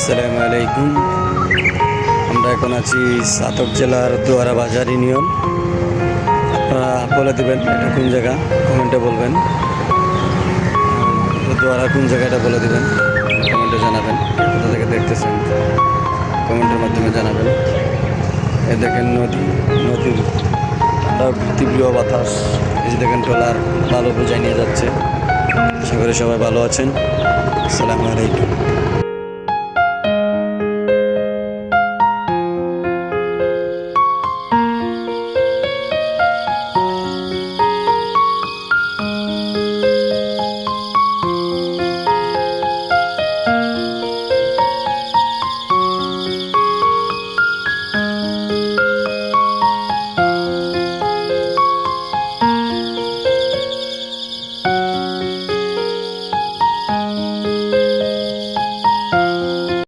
আসসালামু আলাইকুম। আমরা এখন আছি সাতক জেলার দুয়ারা বাজার ইউনিয়ন। আপনারা বলে দেবেন এটা কোন জায়গা? কমেন্টে বলবেন। দুয়ারা কোন জায়গাটা বলে দেবেন? কমেন্টে জানাবেন। কোথা থেকে দেখতেছেন? কমেন্টের মাধ্যমে জানাবেন। এ দেখেন নদী, নদীর একটা তীব্র বাতাস। এই যে দেখেন ট্রলার ভালো বোঝাই নিয়ে যাচ্ছে। আশা করি সবাই ভালো আছেন। আসসালামু আলাইকুম।